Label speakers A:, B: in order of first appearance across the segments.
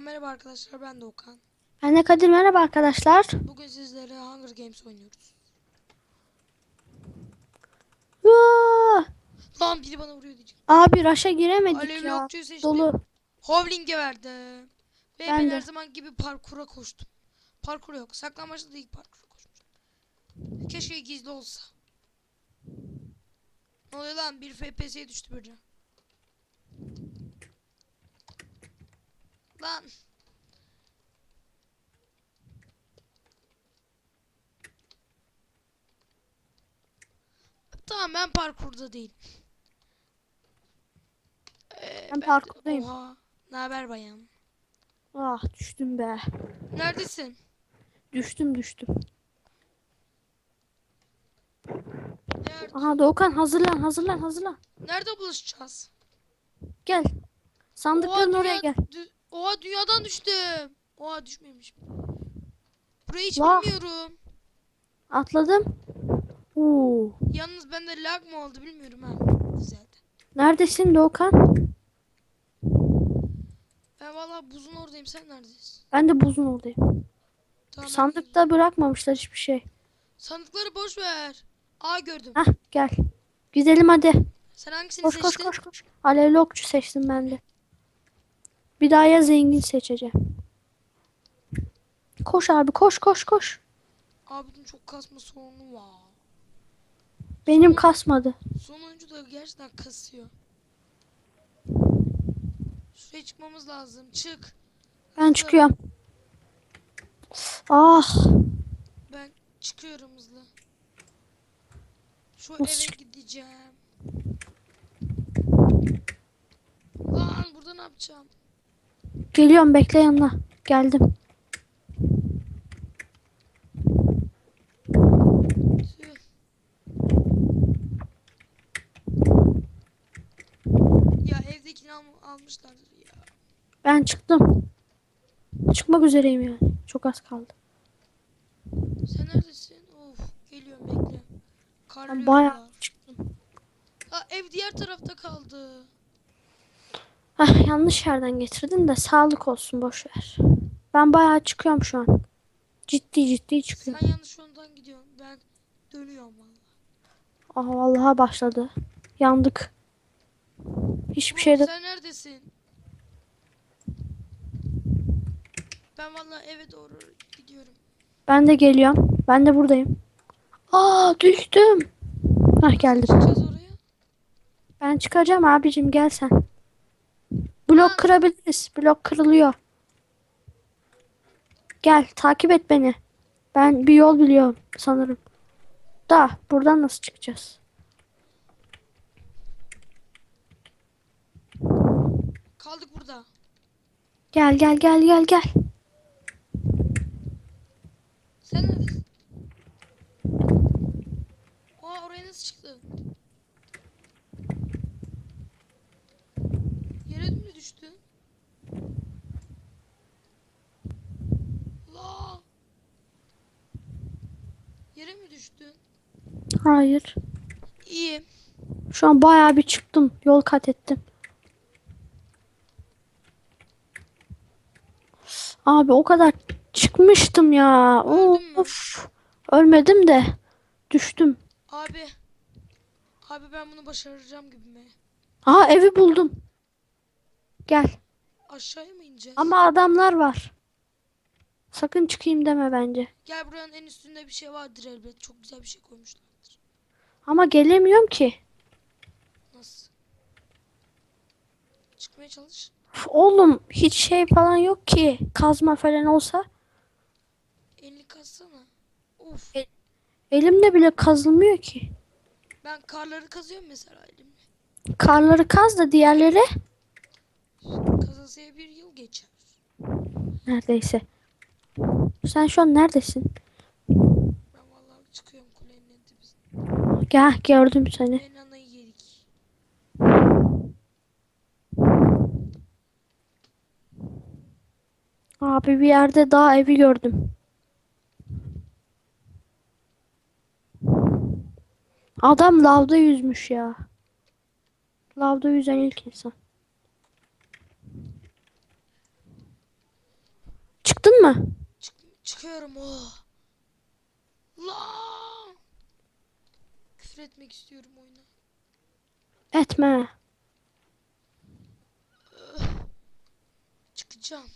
A: Aa, merhaba arkadaşlar ben Doğukan.
B: Ben de Kadir merhaba arkadaşlar.
A: Bugün sizlere Hunger Games oynuyoruz.
B: Vaa!
A: Lan biri bana vuruyor diyeceğim.
B: Abi raşa giremedik
A: Alevli
B: ya.
A: okçuyu seçtim.
B: Dolu.
A: Howling'e verdim. Ve
B: Ben
A: ben
B: de.
A: her zaman gibi parkura koştum. Parkur yok. Saklanmaçta da ilk parkura koşmuşum. Keşke gizli olsa. Ne oluyor lan? Bir FPS'ye düştü böyle. Lan. Tamam ben parkurda değilim. Ee,
B: Ben parkurdayım.
A: Oha. Ne haber bayan?
B: Ah düştüm be.
A: Neredesin?
B: Düştüm düştüm.
A: Nerede,
B: Aha Doğukan hazırlan hazırlan hazırlan.
A: nerede buluşacağız?
B: Gel. Sandıkların
A: Oha,
B: oraya
A: dünya-
B: gel.
A: Oha dünyadan düştüm. Oha düşmemiş. Burayı hiç
B: Vah.
A: bilmiyorum.
B: Atladım. Oo.
A: Yalnız bende lag mı oldu bilmiyorum ha. Güzeldi.
B: Neredesin Doğukan?
A: Ben vallahi buzun oradayım. Sen neredesin?
B: Ben de buzun oradayım.
A: Tamam.
B: Sandıkta bırakmamışlar hiçbir şey.
A: Sandıkları boş ver. Aa gördüm.
B: Hah gel. Gidelim hadi.
A: Sen hangisini
B: Koş koş
A: seçtin?
B: koş koş. Alevli okçu seçtim ben de. Bir daha ya zengin seçeceğim. Koş abi koş koş koş.
A: Abinin çok kasma sorunu var.
B: Benim kasmadı.
A: Sonuncu da gerçekten kasıyor. Şuraya çıkmamız lazım. Çık.
B: Ben çıkıyorum. Ah
A: Ben çıkıyorum hızlı. Şu
B: Nasıl
A: eve
B: çık-
A: gideceğim. Lan burada ne yapacağım?
B: Geliyorum bekle yanına. Geldim.
A: Ya evdekini al almışlardır ya.
B: Ben çıktım. Çıkmak üzereyim yani. Çok az kaldı.
A: Sen neredesin? Of geliyorum bekle.
B: Ben
A: Karlıyor
B: bayağı çıktım.
A: Aa, ev diğer tarafta kaldı.
B: Hah, yanlış yerden getirdin de sağlık olsun boş ver. Ben bayağı çıkıyorum şu an. Ciddi ciddi çıkıyorum.
A: Sen yanlış yoldan gidiyorsun. Ben dönüyorum valla.
B: Aha vallahi başladı. Yandık. Hiçbir
A: Oğlum,
B: şeyde
A: Sen neredesin? Ben valla eve doğru gidiyorum.
B: ben de geliyorum. Ben de buradayım. Aa düştüm. Hah geldim. Ben çıkacağım abicim gel sen. Blok kırabiliriz. Blok kırılıyor. Gel takip et beni. Ben bir yol biliyorum sanırım. Da buradan nasıl çıkacağız?
A: Kaldık burada.
B: Gel gel gel gel gel.
A: Sen neredesin? Aa oraya nasıl çıktı? Yere mi düştü? La. Yere mi düştü?
B: Hayır.
A: İyi.
B: Şu an bayağı bir çıktım. Yol kat ettim. Abi o kadar çıkmıştım ya.
A: Öldün mü?
B: Of. Ölmedim de düştüm.
A: Abi. Abi ben bunu başaracağım gibi mi?
B: Aha evi buldum. Gel.
A: Aşağıya mı ineceğiz?
B: Ama adamlar var. Sakın çıkayım deme bence.
A: Gel buranın en üstünde bir şey vardır elbet. Çok güzel bir şey koymuşlardır.
B: Ama gelemiyorum ki.
A: Nasıl? Çıkmaya çalış.
B: Üf, Oğlum hiç şey falan yok ki. Kazma falan olsa.
A: Elini kassana. Of.
B: E- Elimde bile kazılmıyor ki.
A: Ben karları kazıyorum mesela elimle.
B: Karları kaz da diğerleri
A: Kazasıya bir yıl geçer.
B: neredeyse. Sen şu an neredesin?
A: Ben vallahi çıkıyorum kulenin en tepesine.
B: Gel gördüm seni.
A: Ben anayı yedik.
B: Abi bir yerde daha evi gördüm. Adam lavda yüzmüş ya. Lavda yüzen ilk insan. Çıktın mı?
A: Çık çıkıyorum oh. La. Küfür etmek istiyorum oyuna.
B: Etme.
A: Çıkacağım.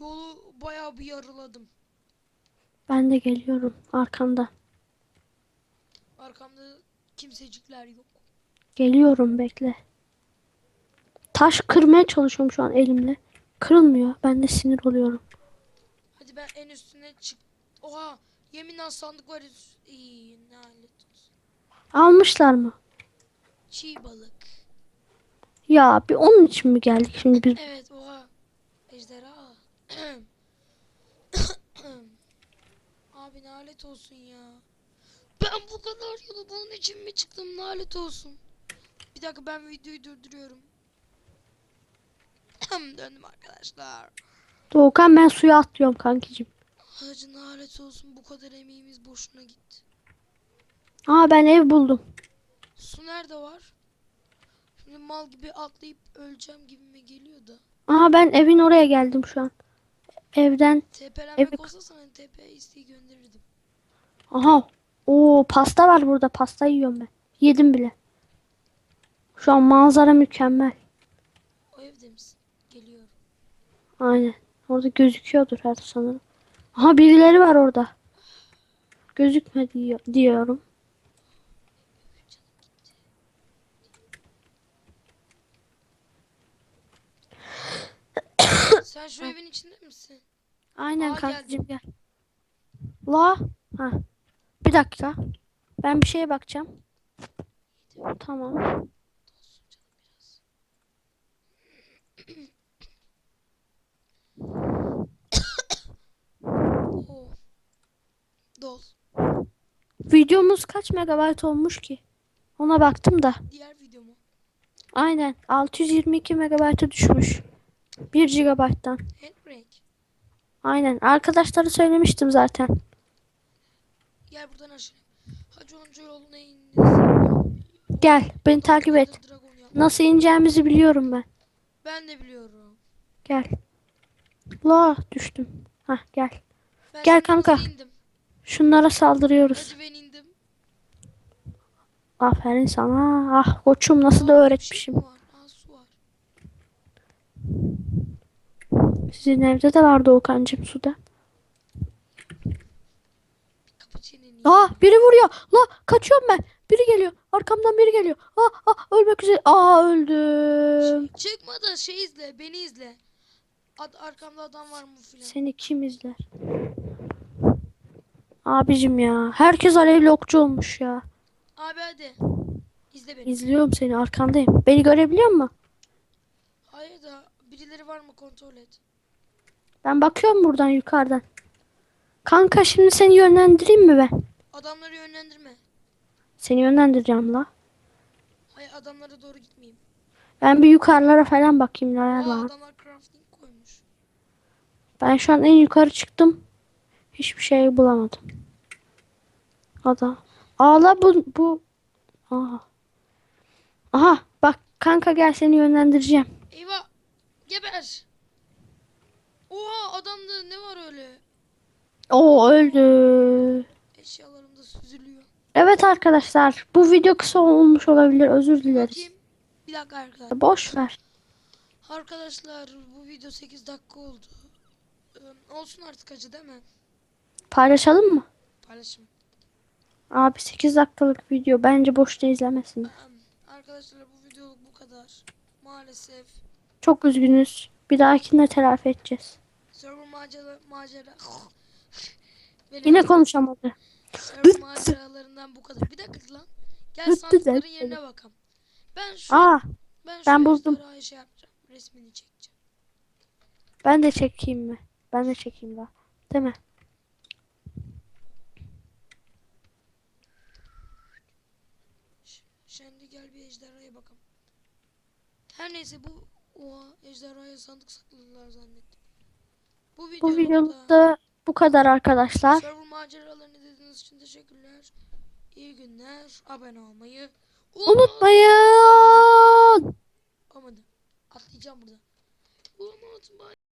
A: Yolu bayağı bir yarıladım.
B: Ben de geliyorum arkanda.
A: Arkamda kimsecikler yok.
B: Geliyorum bekle. Taş kırmaya çalışıyorum şu an elimle. Kırılmıyor. Ben de sinir oluyorum.
A: Hadi ben en üstüne çık. Oha yeminle sandık var. İyi lanet olsun.
B: Almışlar mı?
A: Çiğ balık.
B: Ya bir onun için mi geldik şimdi biz?
A: Evet oha. Ejderha. Abi lanet olsun ya. Ben bu kadar yolu bunun için mi çıktım lanet olsun. Bir dakika ben videoyu durduruyorum. Döndüm arkadaşlar.
B: Doğukan ben suya atlıyorum kankicim.
A: Hacı lanet olsun bu kadar emeğimiz boşuna gitti.
B: Aa ben ev buldum.
A: Su nerede var? Şimdi mal gibi atlayıp öleceğim gibime geliyor da.
B: Aa ben evin oraya geldim şu an. Evden.
A: TP'lenmek
B: Evet.
A: olsa sana TP isteği gönderirdim.
B: Aha. Oo pasta var burada. Pasta yiyorum ben. Yedim bile. Şu an manzara mükemmel.
A: O evde misin? Geliyorum.
B: Aynen. Orada gözüküyordur her sanırım. Aha birileri var orada. Gözükme diyor, diyorum.
A: Sen şu evin içinde misin?
B: Aynen
A: Aa,
B: kankacığım gel. La. Ha. Bir dakika. Ben bir şeye bakacağım. Tamam.
A: Dol.
B: Videomuz kaç megabayt olmuş ki? Ona baktım da.
A: Diğer video mu?
B: Aynen 622 megabayta düşmüş. 1 GB'dan.
A: Handbrake.
B: Aynen. Arkadaşlara söylemiştim zaten.
A: Gel buradan aşağı. Hacı onca yoluna indin.
B: Gel beni takip et. Nasıl ineceğimizi biliyorum ben.
A: Ben de biliyorum.
B: Gel. La düştüm. Hah gel.
A: Ben
B: Gel kanka.
A: indim.
B: Şunlara saldırıyoruz.
A: Hacı ben indim.
B: Aferin sana. Ah koçum nasıl da
A: Aa, şey
B: öğretmişim.
A: mi var? Aa, su var.
B: Sizin evde de vardı Okan'cım suda.
A: Kapı çeneni.
B: Aa biri vuruyor. La kaçıyorum ben. Biri geliyor. Arkamdan biri geliyor. Ah ah ölmek üzere. Aa öldüm.
A: Çıkma da şey izle. Beni izle. Ad, arkamda adam var mı filan.
B: Seni kim izler? Abicim ya. Herkes alevli okçu olmuş ya.
A: Abi hadi. İzle beni.
B: İzliyorum seni arkandayım. Beni görebiliyor musun?
A: Hayır da birileri var mı kontrol et.
B: Ben bakıyorum buradan yukarıdan. Kanka şimdi seni yönlendireyim mi ben?
A: Adamları yönlendirme.
B: Seni yönlendireceğim la.
A: Hayır adamlara doğru gitmeyeyim.
B: Ben bir yukarılara falan bakayım neler
A: Aa,
B: var.
A: adamlar crafting koymuş.
B: Ben şu an en yukarı çıktım. Hiçbir şey bulamadım. Ada. Ağla bu bu. Aha. Aha bak kanka gel seni yönlendireceğim.
A: Eyvah. Geber. Oha adamda ne var öyle?
B: Oo öldü.
A: Eşyalarım da süzülüyor.
B: Evet arkadaşlar bu video kısa olmuş olabilir özür dileriz.
A: Bakayım. Bir dakika arkadaşlar.
B: Boş ver.
A: Arkadaşlar bu video 8 dakika oldu. Ee, olsun artık acı değil mi?
B: Paylaşalım mı?
A: Paylaşım.
B: Abi 8 dakikalık video bence boşta izlemesin.
A: Arkadaşlar bu videoluk bu kadar. Maalesef
B: Çok üzgünüz. Bir dahakinde telafi edeceğiz.
A: server macera macera Benim
B: Yine konuşamadı.
A: server maceralarından bu kadar. Bir dakika lan. Gel sandıkların yerine bakalım. Ben şu
B: Aa
A: ben şu
B: ben buldum.
A: şey yapacağım. Resmini çekeceğim.
B: ben de çekeyim mi? Ben de çekeyim daha. Değil mi?
A: Ş- Şimdi gel bir ejderhaya bakalım. Her neyse bu oha ejderhaya sandık sakladılar zannettim. Bu
B: Bu
A: videolukta
B: videoda bu kadar arkadaşlar.
A: server maceralarını izlediğiniz için teşekkürler. İyi günler. Abone olmayı
B: Unutmayın.
A: Olmadı. Atlayacağım burada. Unutmayın.